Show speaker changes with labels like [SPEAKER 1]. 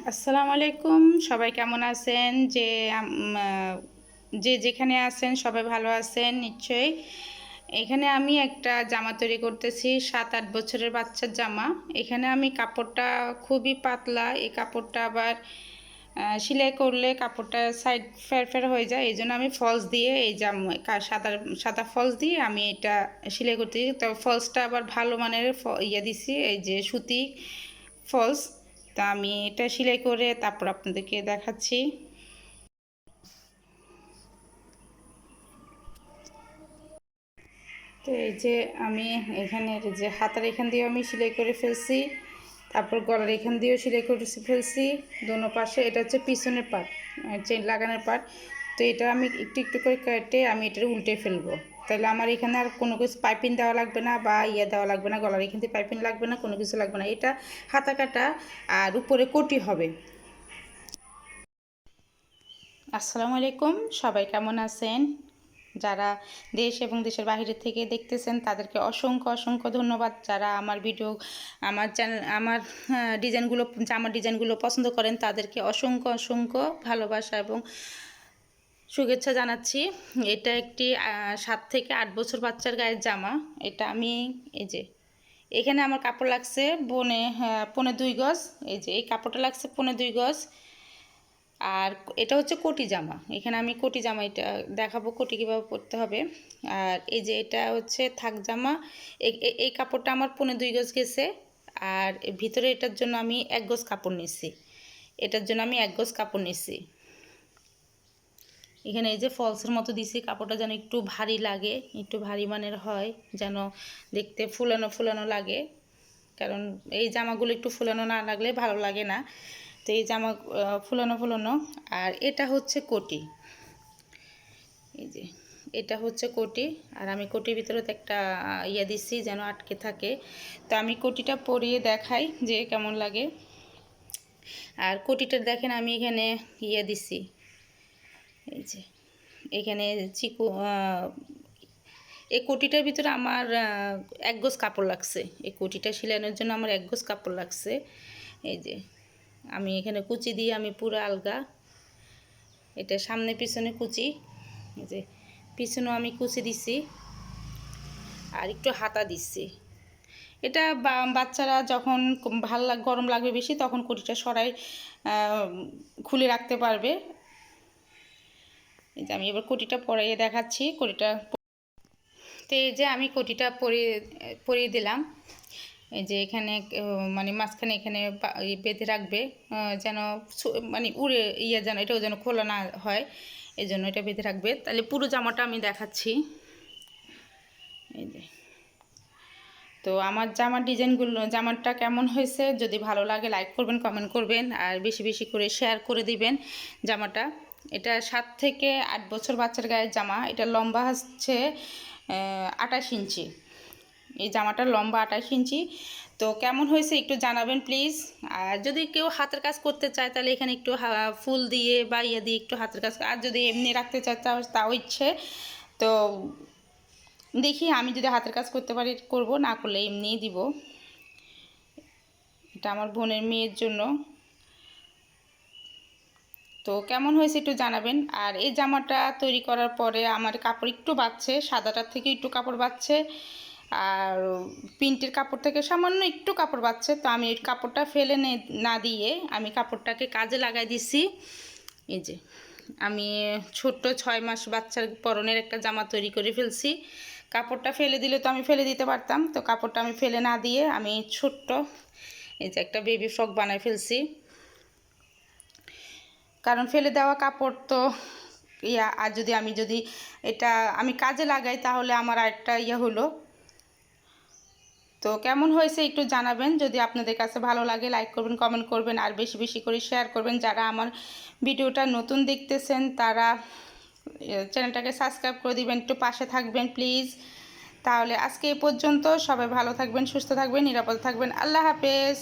[SPEAKER 1] আসসালামু আলাইকুম। সবাই কেমন আছেন? যে যে যেখানে আছেন সবাই ভালো আছেন, নিশ্চয়ই। এখানে আমি একটা জামা তৈরি করতেছি, সাত আট বছরের বাচ্চার জামা। এখানে আমি কাপড়টা খুবই পাতলা, এই কাপড়টা আবার সেলাই করলে কাপড়টা সাইড ফের ফের হয়ে যায়। এই জন্য আমি ফলস দিয়ে এই জামা সাদা সাদা ফলস দিয়ে আমি এটা সেলাই করতেছি। তো ফলসটা আবার ভালো মানের ইয়ে দিছি, এই যে সুতি ফলস তা আমি এটা সেলাই করে তারপর আপনাদেরকে দেখাচ্ছি। তো এই যে আমি এখানে যে হাতার এখান দিয়েও আমি সেলাই করে ফেলছি, তারপর গলার এখান দিয়েও সেলাই করে ফেলছি। দোনো পাশে এটা হচ্ছে পিছনের পার্ট চেন লাগানোর পার্ট তো এটা আমি একটু একটু করে কেটে আমি এটা উল্টে ফেলব। তাহলে আমার এখানে আর কোনো কিছু পাইপিং দেওয়া লাগবে না বা ইয়ে দেওয়া লাগবে না গলার এখান থেকে পাইপিং লাগবে না কোনো কিছু লাগবে না। এটা হাতা কাটা আর উপরে কোটি হবে। আসসালামু আলাইকুম সবাই কেমন আছেন? যারা দেশ এবং দেশের বাইরে থেকে দেখতেছেন তাদেরকে অসংখ্য অসংখ্য ধন্যবাদ। যারা আমার ভিডিও আমার চ্যানেল আমার আহ, ডিজাইনগুলো জামার ডিজাইনগুলো পছন্দ করেন তাদেরকে অসংখ্য অসংখ্য ভালোবাসা এবং শুভেচ্ছা জানাচ্ছি। এটা একটি সাত থেকে আট বছর বাচ্চার গায়ের জামা। এটা আমি এই যে এখানে আমার কাপড় লাগছে বনে হ্যাঁ, পনে দুই গজ। এই যে এই কাপড়টা লাগছে পনে দুই গজ। আর এটা হচ্ছে কোটি জামা। এখানে আমি কোটি জামা এটা দেখাবো কোটি কীভাবে পরতে হবে। আর এই যে এটা হচ্ছে থাক জামা। এই কাপড়টা আমার পনে দুই গজ গেছে। আর ভিতরে এটার জন্য আমি এক গজ কাপড় নিছি এটার জন্য আমি এক গজ কাপড় নিছি এখানে এই যে ফলসের মতো দিছি, কাপড়টা যেন একটু ভারী লাগে, একটু ভারী মানের হয়, যেন দেখতে ফুলানো ফুলানো লাগে। কারণ এই জামাগুলো একটু ফুলানো না লাগলে ভালো লাগে না। তো এই জামা ফুলানো ফুলানো। আর এটা হচ্ছে কোটি। এই যে, এটা হচ্ছে কোটি। আর আমি কোটির ভিতরে তো একটা ইয়ে দিচ্ছি যেন আটকে থাকে। তো আমি কোটিটা পরিয়ে দেখাই যে কেমন লাগে। আর কোটিটা দেখেন আমি এখানে ইয়ে দিছি। এই যে, এখানে চিকু এই কোটিটার ভিতরে আমার এক গোজ কাপড় লাগছে। এই কোটিটা সেলানোর জন্য আমার এক গোজ কাপড় লাগছে। এই যে, আমি এখানে কুচি দিয়ে আমি পুরো আলগা, এটা সামনে পিছনে কুচি, এই যে, পিছনেও আমি কুচি দিছি, আর একটু হাতা দিচ্ছি এটা বাচ্চারা যখন ভালো গরম লাগবে বেশি, তখন কুটিটা সরাই খুলে রাখতে পারবে। এই যে আমি এবার কোটিটা পরিয়ে দেখাচ্ছি। কোটিটা তো এই যে আমি কোটিটা পরিয়ে পরিয়ে দিলাম। এই যে এখানে মানে মাঝখানে এখানে বেঁধে রাখবে যেন মানে উড়ে ইয়ে যেন, এটাও যেন খোলা না হয়, এই জন্য এটা বেঁধে রাখবে। তাহলে পুরো জামাটা আমি দেখাচ্ছি। এই যে। তো আমার জামার ডিজাইনগুলো, জামাটা কেমন হয়েছে, যদি ভালো লাগে লাইক করবেন, কমেন্ট করবেন, আর বেশি বেশি করে শেয়ার করে দিবেন জামাটা। এটা সাত থেকে আট বছর বাচ্চার গায়ের জামা। এটা লম্বা হচ্ছে আঠাশ ইঞ্চি। এই জামাটার লম্বা আঠাশ ইঞ্চি। তো কেমন হয়েছে একটু জানাবেন প্লিজ। আর যদি কেউ হাতের কাজ করতে চায়, তাহলে এখানে একটু ফুল দিয়ে বা ইয়ে দিয়ে একটু হাতের কাজ আর যদি এমনি রাখতে চায় তাও ইচ্ছে। তো দেখি আমি যদি হাতের কাজ করতে পারি, করব, না করলে এমনিই দিব। এটা আমার বোনের মেয়ের জন্য। তো কেমন হয়েছে একটু জানাবেন। আর এই জামাটা তৈরি করার পরে আমার কাপড় একটু বাচ্ছে সাদাটার থেকে একটু কাপড় বাচ্ছে আর প্রিন্টের কাপড় থেকে সামান্য একটু কাপড় বাচ্ছে তো আমি কাপড়টা ফেলে নে- দিয়ে আমি কাপড়টাকে কাজে লাগাই দিছি। এই যে, আমি ছোট্ট ছয় মাস বাচ্চার পরনের একটা জামা তৈরি করে ফেলছি। কাপড়টা ফেলে দিলে তো আমি ফেলে দিতে পারতাম। তো কাপড়টা আমি ফেলে না দিয়ে আমি ছোট্ট এই যে একটা বেবি ফ্রক বানাই ফেলছি। কারণ ফেলে দেওয়া কাপড় তো ইয়া, আর যদি আমি যদি এটা আমি কাজে লাগাই তাহলে আমার আরেকটা ইয়ে হলো। তো কেমন হয়েছে একটু জানাবেন, যদি আপনাদের কাছে ভালো লাগে লাইক করবেন, কমেন্ট করবেন, আর বেশি বেশি করে শেয়ার করবেন। যারা আমার ভিডিওটা নতুন দেখতেছেন তারা চ্যানেলটাকে সাবস্ক্রাইব করে দিবেন, একটু পাশে থাকবেন প্লিজ। তাহলে আজকে এ পর্যন্ত সবাই ভালো থাকবেন, সুস্থ থাকবেন, নিরাপদ থাকবেন। আল্লাহ হাফেজ।